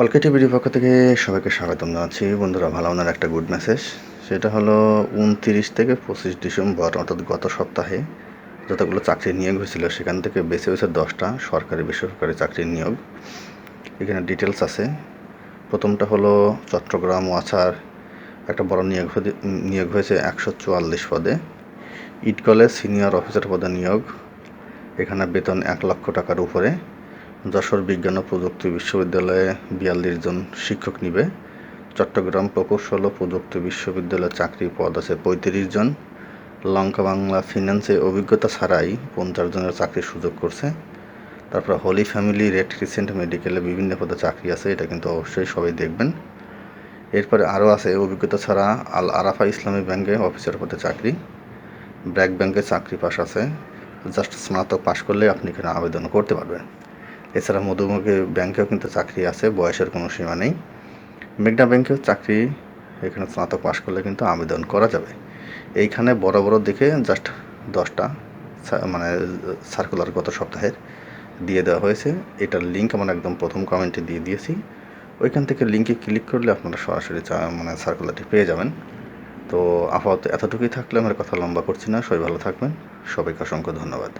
অলকে টিভির পক্ষ থেকে সবাইকে স্বাগতম জানাচ্ছি। বন্ধুরা, ভালো আপনার একটা গুড মেসেজ সেটা হলো উনতিরিশ থেকে পঁচিশ ডিসেম্বর, অর্থাৎ গত সপ্তাহে যতগুলো চাকরি নিয়োগ হয়েছিল, সেখান থেকে বেছে বেছে দশটা সরকারি বেসরকারি চাকরির নিয়োগ। এখানে ডিটেলস আছে। প্রথমটা হলো চট্টগ্রাম ওয়াছার একটা বড় নিয়োগ নিয়োগ হয়েছে একশো চুয়াল্লিশ পদে। ইট কলেজ সিনিয়র অফিসার পদে নিয়োগ। এখানে বেতন এক লক্ষ টাকার উপরে। যশোর বিজ্ঞান ও প্রযুক্তি বিশ্ববিদ্যালয়ে বিয়াল্লিশ জন শিক্ষক নিবে। চট্টগ্রাম প্রকৌশল ও প্রযুক্তি বিশ্ববিদ্যালয়ে চাকরি পদ আছে পঁয়ত্রিশ জন। লঙ্কা বাংলা ফিন্যান্সে অভিজ্ঞতা ছাড়াই পঞ্চাশ জনের চাকরির সুযোগ করছে। তারপর হোলি ফ্যামিলি, রেড ক্রিসেন্ট মেডিকেলে বিভিন্ন পদে চাকরি আছে, এটা কিন্তু অবশ্যই সবাই দেখবেন। এরপরে আরও আছে, অভিজ্ঞতা ছাড়া আল আরাফা ইসলামী ব্যাংকে অফিসার পদে চাকরি। ব্র্যাক ব্যাংকে চাকরি পাশ আছে। জাস্ট স্নাতক পাশ করলে আপনি এখানে আবেদন করতে পারবেন। এছাড়া মধুমুখী ব্যাংকেও কিন্তু চাকরি আছে, বয়সের কোনো সীমা নেই। মেঘনা ব্যাংকেও চাকরি, এখানে স্নাতক পাশ করলে কিন্তু আবেদন করা যাবে। এইখানে বড় বড় দেখে জাস্ট দশটা মানে সার্কুলার গত সপ্তাহের দিয়ে দেওয়া হয়েছে। এটার লিঙ্ক আমরা একদম প্রথম কমেন্টে দিয়ে দিয়েছি। ওইখান থেকে লিঙ্কে ক্লিক করলে আপনারা সরাসরি মানে সার্কুলারটি পেয়ে যাবেন। তো আপাতত এতটুকুই থাকলে আমার কথা লম্বা করছি না। সবাই ভালো থাকবেন। সবাইকে অসংখ্য ধন্যবাদ।